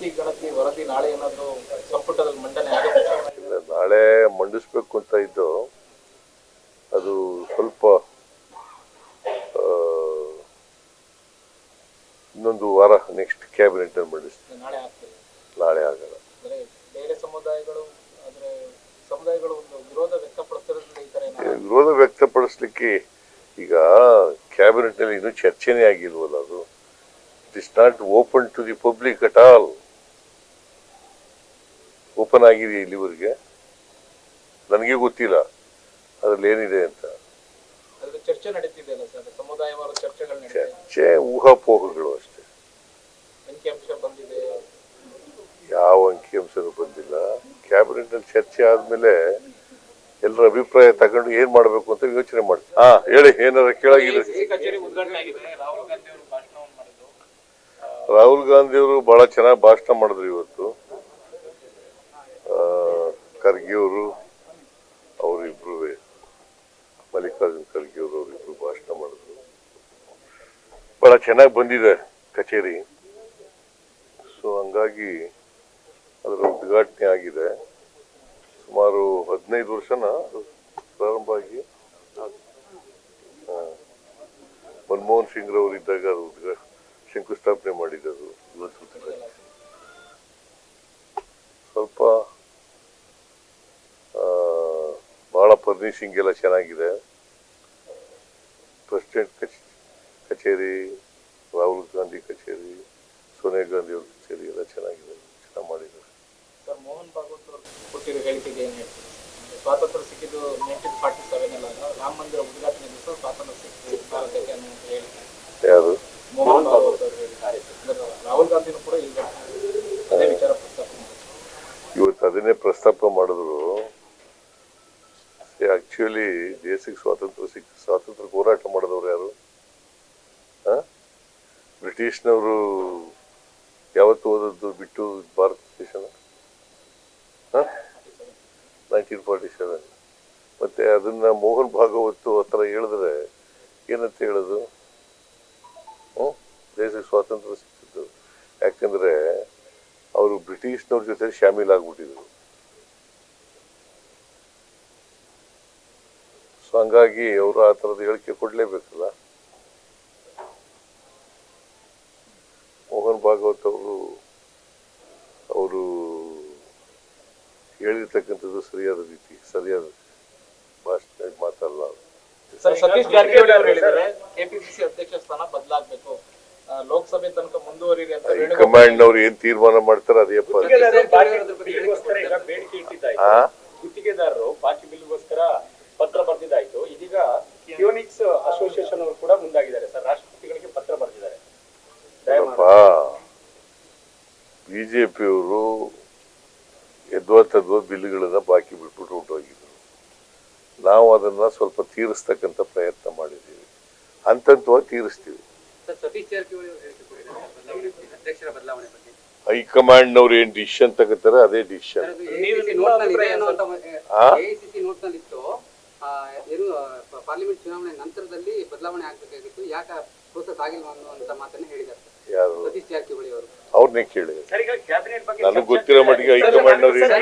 ಜಾತಿ ಗಣತಿ ವರದಿ ನಾಳೆ ಏನಾದ್ರು ಸಂಪುಟದಲ್ಲಿ ಮಂಡನೆ ಆಗುತ್ತೆ? ಇಲ್ಲ, ನಾಳೆ ಮಂಡಿಸ್ಬೇಕು ಅಂತ ಇದ್ದು ಅದು ಸ್ವಲ್ಪ ಇನ್ನೊಂದು ವಾರ ನೆಕ್ಸ್ಟ್ ಕ್ಯಾಬಿನೆಟ್ ಮಂಡಿಸ್ತೀವಿ ನಾಳೆ ಆಗಲ್ಲ. ಬೇರೆ ಸಮುದಾಯಗಳು ಸಮುದಾಯಗಳು ವಿರೋಧ ಏನಾದ್ರು ವಿರೋಧ ವ್ಯಕ್ತಪಡಿಸ್ಲಿಕ್ಕೆ ಈಗ ಕ್ಯಾಬಿನೆಟ್ನಲ್ಲಿ ಇನ್ನೂ ಚರ್ಚೆನೇ ಆಗಿಲ್ವಲ್ಲ ಅದು? It is not open to the public at all open ಆಗಿದೆ ಇಲ್ಲಿವರೆಗೆ. ನನಗೆ ಗೊತ್ತಿಲ್ಲ. ಅದ್ರಲ್ಲಿ ಏನಿದೆ ಅಂತ. ಚರ್ಚೆ ನಡೀತಿದೆ. ಚರ್ಚೆಗಳು ಊಹಾಪೋಹಗಳು ಅಷ್ಟೇ. ಅಂಕಿಅಂಶ ಬಂದಿದೆ. ಯಾವ ಅಂಕಿಅಂಶನೂ ಬಂದಿಲ್ಲ. ಕ್ಯಾಬಿನೆಟ್ ಅಲ್ಲಿ ಚರ್ಚೆ ಆದ್ಮೇಲೆ ಎಲ್ಲರ ಅಭಿಪ್ರಾಯ ತಗೊಂಡು ಏನ್ ಮಾಡ್ಬೇಕು ಅಂತ ಯೋಚನೆ ಮಾಡ್ತೀವಿ. ಹಾ. ಹೇಳಿ ಏನಾರ ಕೇಳಾಗಿದೆ? ಕಚೇರಿ ಉದ್ಘಾಟನೆ ಆಗಿದೆ. ರಾಹುಲ್ ಗಾಂಧಿ ಅವರು ಬಹಳ ಚೆನ್ನಾಗಿ ಭಾಷಣ ಮಾಡಿದ್ರು ಇವತ್ತು. ಖರ್ಗೆ ಅವರು ಅವರಿಬ್ರು ಮಲ್ಲಿಕಾರ್ಜುನ್ ಖರ್ಗೆಯವರು ಅವರಿಬ್ರು ಭಾಷಣ ಮಾಡಿದ್ರು. ಬಹಳ ಚೆನ್ನಾಗಿ ಬಂದಿದೆ ಕಚೇರಿ. ಸೊ ಹಂಗಾಗಿ ಅದರ ಉದ್ಘಾಟನೆ ಆಗಿದೆ. ಸುಮಾರು ಹದಿನೈದು ವರ್ಷನ ಪ್ರಾರಂಭ ಆಗಿ. ಮನಮೋಹನ್ ಸಿಂಗ್ ರವರು ಇದ್ದಾಗ ಅದು ಉದ್ಘಾ ಶಂಕುಸ್ಥಾಪನೆ ಮಾಡಿದ್ದು ಬಹಳ ಫರ್ನಿಶಿಂಗ್ ಎಲ್ಲ ಚೆನ್ನಾಗಿದೆ. ಪ್ರೆಸಿಡೆಂಟ್ ಕಚ್- ಕಚೇರಿ ರಾಹುಲ್ ಗಾಂಧಿ ಕಚೇರಿ ಸೋನಿಯಾ ಗಾಂಧಿ ಅವ್ರ ಕಚೇರಿ ಎಲ್ಲ ಚೆನ್ನಾಗಿದೆ. ಚೆನ್ನಾಗಿ ಮಾಡಿದ್ದಾರೆ. ಸರ್ ಮೋಹನ್ ಭಾಗವತ್ ಅವರು ಕೊಟ್ಟಿರೋ ಹೇಳಿಕೆಗೆ ಏನ್ ಹೇಳ್ತೀರಿ? ಸ್ವಾತಂತ್ರ್ಯ ಸಿಕ್ಕಿದ್ದು ನೈನ್ಟೀನ್ ಫಾರ್ಟಿ ಸೆವೆನ್ ಅಲ್ಲ? ರಾಮ ಮಂದಿರ ಉದ್ಘಾಟನೆ ದಿವಸ ಸ್ವಾತಂತ್ರ್ಯ ಭಾರತಕ್ಕೆ ಅನ್ನೋ ಹೇಳಿಕೆ. ಯಾರು? ಮೋಹನ್ ಭಾಗವತ್ ಅವರು ಹೇಳಿದ್ದಾರೆ ರಾಹುಲ್ ಗಾಂಧಿನೂ ಕೂಡ ಈಗ ಅದೇ ವಿಚಾರ ಪ್ರಸ್ತಾಪ ಇವತ್ತು ಅದನ್ನೇ ಪ್ರಸ್ತಾಪ ಮಾಡಿದ್ರು ಆಕ್ಚುಲಿ ದೇಶಕ್ಕೆ ಸ್ವಾತಂತ್ರ್ಯ ಸಿಕ್ಕ ಸ್ವಾತಂತ್ರ್ಯ ಹೋರಾಟ ಮಾಡಿದವರು ಯಾರು? ಬ್ರಿಟಿಷ್ನವರು ಯಾವತ್ತು ಓದದ್ದು ಬಿಟ್ಟು ಭಾರತ ದೇಶನ? ನೈನ್ಟೀನ್ ಫಾರ್ಟಿ ಸೆವೆನ್ ಮತ್ತೆ ಅದನ್ನ ಮೋಹನ್ ಭಾಗವತ್ ಹತ್ರ ಹೇಳಿದ್ರೆ ಏನಂತ ಹೇಳೋದು? ದೇಶಕ್ಕೆ ಸ್ವಾತಂತ್ರ್ಯ ಸಿಕ್ಕಿದ್ದು. ಯಾಕಂದ್ರೆ, ಅವರು ಬ್ರಿಟಿಷ್ನವ್ರ ಜೊತೆ ಶಾಮೀಲ್ ಸೊ ಹಂಗಾಗಿ ಅವರು ಆ ಥರದ ಹೇಳಿಕೆ ಕೊಡಲೇಬೇಕಲ್ಲ? ಮೋಹನ್ ಭಾಗವತ್ ಅವರು ಅವರು ಹೇಳಿರ್ತಕ್ಕಂಥದ್ದು ಸರಿಯಾದ ರೀತಿ ಸರಿಯಾದ ಭಾಷಣ ಮಾತಲ್ಲ ಸತೀಶ್ ಜಾರಕಿಹೊಳಿ ಅವರು ಹೇಳಿದ್ದಾರೆ ಕೆಪಿಸಿಸಿ ಅಧ್ಯಕ್ಷ ಸ್ಥಾನ ಬದಲಾಗಬೇಕು. ಲೋಕಸಭೆ ತನಕ ಮುಂದುವರಿರಿ ಅಂತ ವೇಣುಗೋಪಾಲ್ ಅವ್ರು ಏನ್ ತೀರ್ಮಾನ ಮಾಡ್ತಾರೆ ಅದೇ ಗುತ್ತಿಗೆದಾರರು ನೋಡಪ್ಪ ಬಿಜೆಪಿಯವರು ಎದ್ವಾ ತದ್ವಾ ಬಿಲ್ಗಳನ್ನ ಬಾಕಿ ಬಿಟ್ಬಿಟ್ಟು ಹೊರಟೋಗಿದ್ರು ನಾವು ಅದನ್ನ ಸ್ವಲ್ಪ ತೀರಿಸ್ತಕ್ಕಂಥ ಪ್ರಯತ್ನ ಮಾಡಿದ್ದೀವಿ. ಹಂತವಾಗಿ ತೀರಿಸ್ತೀವಿ. ಅವರು ಬಗ್ಗೆ. ಹೈಕಮಾಂಡ್ನವ್ರು ಏನ್ ಡಿಸಿಷನ್ ತಗೋತಾರೆ ಅದೇ ಡಿಸಿಷನ್. ಏನು ಪಾರ್ಲಿಮೆಂಟ್ ಚುನಾವಣೆ ನಂತರದಲ್ಲಿ ಬದಲಾವಣೆ ಆಗ್ಬೇಕಾಗಿತ್ತು. ಯಾಕೆ ಪ್ರೋಸೆಸ್ ಆಗಿಲ್ಲ ಅನ್ನುವಂತ ಮಾತನ್ನ ಹೇಳಿದ್ದಾರೆ ಸರ್ ಯಾರು ಸತೀಶ್ ಜಾರಕಿಹೊಳಿ ಅವರು ಅವ್ರನ್ನೇ ಕೇಳಿ. ಸರ್ ಈಗ ಕ್ಯಾಬಿನೆಟ್ ಬಗ್ಗೆ ನನಗೆ ಗೊತ್ತಿರೋ ಮಟ್ಟಿಗೆ ಹೈಕಮಾಂಡ್ನವ್ರು ಏನ್